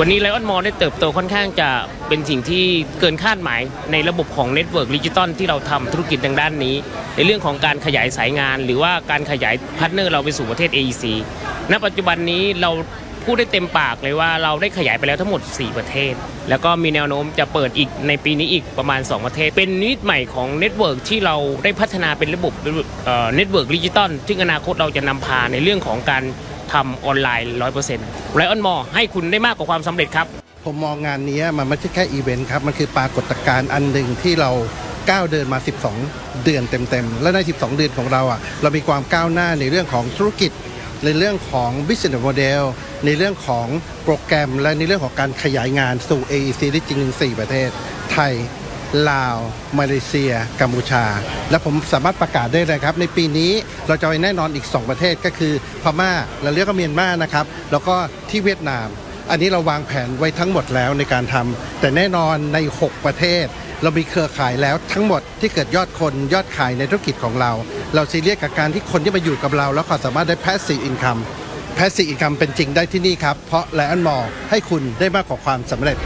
วันนี้ไลออนมอลได้เติบโตค่อนข้างจะเป็นสิ่งที่เกินคาดหมายในระบบของเน็ตเวิร์กดิจิตอลที่เราทำธุรกิจทางด้านนี้ ในเรื่องของการขยายสายงาน หรือว่าการขยายพาร์ทเนอร์เราไปสู่ประเทศ AEC ณ ปัจจุบันนี้เราพูดได้เต็มปากเลยว่าเราได้ขยายไปแล้วทั้งหมด 4 ประเทศ แล้วก็มีแนวโน้มจะเปิดอีกในปีนี้อีกประมาณ 2 ประเทศ เป็นนิมิตใหม่ของเน็ตเวิร์กที่เราได้พัฒนาเป็นระบบเน็ตเวิร์กดิจิตอลซึ่งอนาคตเราจะนำพาในเรื่องของการ ทำออนไลน์ 100%ไลออนมอให้คุณได้มากกว่าความสำเร็จครับ ผมมองงานนี้มันไม่ใช่แค่อีเวนต์ครับ มันคือปรากฏการณ์อันหนึ่งที่เราก้าวเดินมา 12 เดือนเต็มๆ และใน 12 เดือนของเราอะเรามีความก้าวหน้าในเรื่องของธุรกิจ ในเรื่องของ business model ในเรื่องของโปรแกรม และในเรื่องของการขยายงานสู่ AEC ได้จริงถึง4ประเทศ ไทย ลาว มาเลเซีย กัมพูชา และผมสามารถประกาศได้เลยครับ ในปีนี้เราจะไปแน่นอนอีก 2 ประเทศก็คือพม่าและเรียกว่าเมียนมานะครับ แล้วก็ที่เวียดนาม อันนี้เราวางแผนไว้ทั้งหมดแล้วในการทำแต่แน่นอนใน 6 ประเทศ เรามีเครือข่ายแล้วทั้งหมดที่เกิดยอดคนยอดขายในธุรกิจของเรา เราซีเรียสกับการที่คนที่มาอยู่กับเรา แล้วเขาสามารถได้ passive income passive income เป็นจริงได้ที่นี่ครับเพราะ Lion Mall ให้คุณได้มากกว่าความสำเร็จ